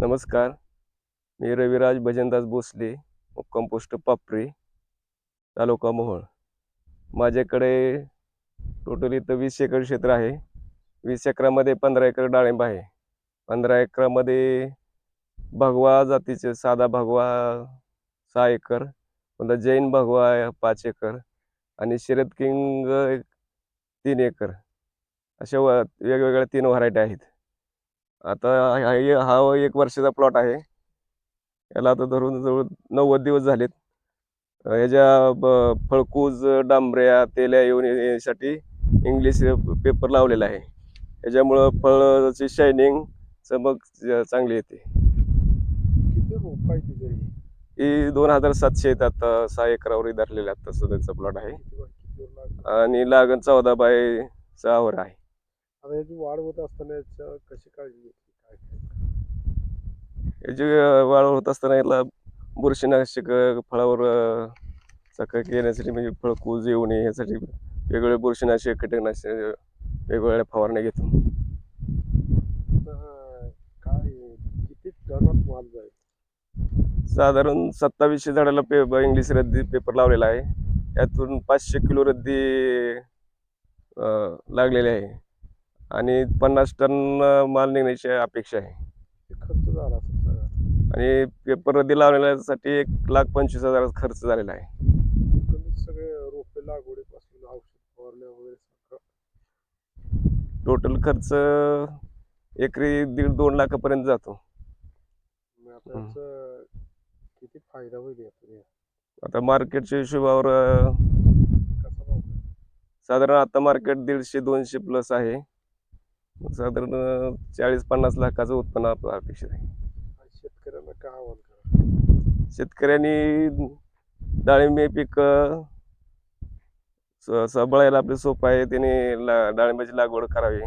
नमस्कार. मी रविराज भजनदास भोसले मुक्काम पोस्ट पापरी तालुका मोहोळ. माझ्याकडे टोटल इथं वीस एकर क्षेत्र आहे. वीस एकरामध्ये पंधरा एकर डाळिंब आहे. पंधरा एकरामध्ये भगवा जातीचे साधा भगवा सहा एकर पुन्हा जैन भगवा पाच एकर आणि शरद किंग एक तीन एकर. अशा व वेगवेगळ्या तीन व्हरायटी आहेत. आता हा हा- एक वर्षाचा प्लॉट आहे. याला आता धरून जवळ नव्वद दिवस झालेत. याच्या ब- फळकूज डांबऱ्या तेल्या येऊन येण्यासाठी इंग्लिश पेपर लावलेला आहे. याच्यामुळं फळाची शायनिंग चमक चांगली येते. किती रोप आहे तिथे ही दोन हजार सातशे आहेत आता सहा एकरावर धरलेले आता सध्याचा प्लॉट आहे? आणि लागण चौदा बाय सहावर आहे. आता याची वाढ होत असताना याच्या कशी काळजी घेतली? काय काय याची अं, वाढ होत असताना याला बुरशीनाशक अं, फळावर अं, चकाकी येण्यासाठी म्हणजे फळ कूज येऊ नये यासाठी वेगवेगळे बुरशीनाशक कीटकनाशक वेगवेगळ्या फवारण्या घेतो. काय किती टनात माल जाईल? साधारण सत्तावीसशे झाडाला पे ब- इंग्लिश रद्दी पेपर लावलेला आहे. यातून पाचशे किलो रद्दी अं, लागलेली आहे. आणि पन्नास टन माल निघण्याची अपेक्षा आहे. खर्च झाला असेल सगळा. आणि पेपर रद्दी लावण्यासाठी एक लाख पंचवीस हजाराचा खर्च झालेला आहे. सगळे रोपे लागवडीपासून औषध फवारण्या वगैरे सगळं. टोटल खर्च एकरी दीड दोन लाखापर्यंत जातो. मग आता हम्म. याचा किती फायदा होईल या? आता मार्केटच्या हिशोबावर अं, कसा भाव आहे? साधारण आता मार्केट दीडशे दोनशे प्लस आहे. साधारण चाळीस पन्नास लाखाचं उत्पन्न आपलं अपेक्षित आहे. शेतकऱ्यांना काय आव्हान करा? शेतकऱ्यांनी डाळिंबी पीक अं, स- सांभाळायला आपले सोपं आहे. त्याने ला डाळिंबाची लागवड करावी.